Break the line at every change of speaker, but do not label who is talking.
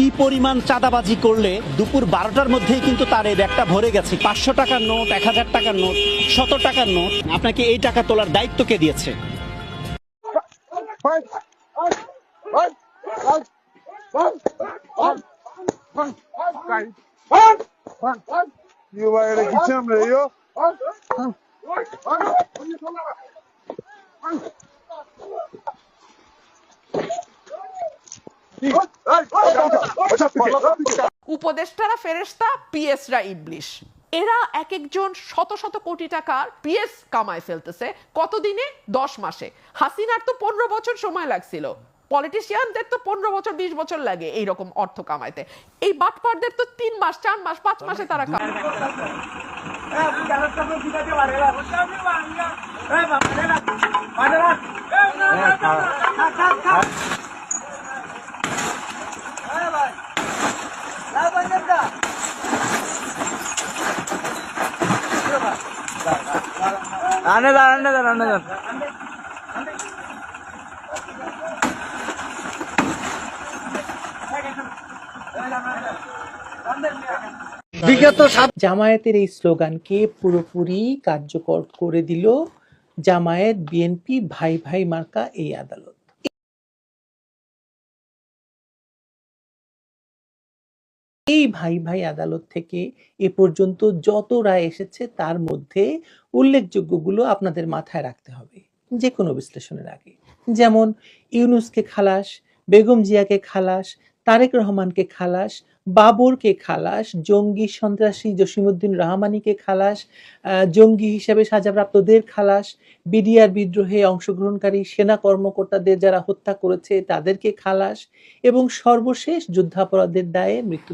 কি পরিমাণ চাঁদাবাজি করলে দুপুর বারোটার মধ্যেই কিন্তু তার এই ব্যাগটা ভরে গেছে? পাঁচশো টাকার নোট, এক হাজার টাকার নোট, শত টাকার নোট। আপনাকে এই টাকা তোলার দায়িত্ব কে দিয়েছে?
Io vai a diciambre
উপদেষ্টারা ফেরেশতা পিএসরা ইবলিশ এরা এক একজন শত শত কোটি টাকার পিএস কামায় ফেলতেছে কতদিনে দশ মাসে হাসিনার তো পনেরো বছর সময় লাগছিল পলিটিশিয়ানদের তো পনেরো বছর বিশ বছর লাগে এই রকম অর্থ কামাইতে এই বাটপারদের তো তিন মাস চার মাস পাঁচ মাসে তারা কামায়
আনে যান আনে যান আনে যান বিগত সাত
জামায়াতের এই স্লোগানকে পুরোপুরি কার্যকর করে দিল জামায়াত বিএনপি ভাই ভাই মার্কা এই আদালত। এই ভাই ভাই আদালত থেকে এ পর্যন্ত যত রায় এসেছে, তার মধ্যে উল্লেখযোগ্যগুলো আপনাদের মাথায় রাখতে হবে যে কোনো বিশ্লেষণের আগে। যেমন ইউনুসকে খালাস, বেগম জিয়াকে খালাস, তারেক রহমানকে খালাস, বাবরকে খালাস, জঙ্গি সন্ত্রাসী জসিমুদ্দিন রহমানিকে খালাস জঙ্গি হিসেবে সাজাপ্রাপ্তদের খালাস, বিডিআর বিদ্রোহে অংশগ্রহণকারী সেনা কর্মকর্তাদের যারা হত্যা করেছে, তাদেরকে খালাস এবং সর্বশেষ যুদ্ধাপরাধের দায়ে মৃত্যু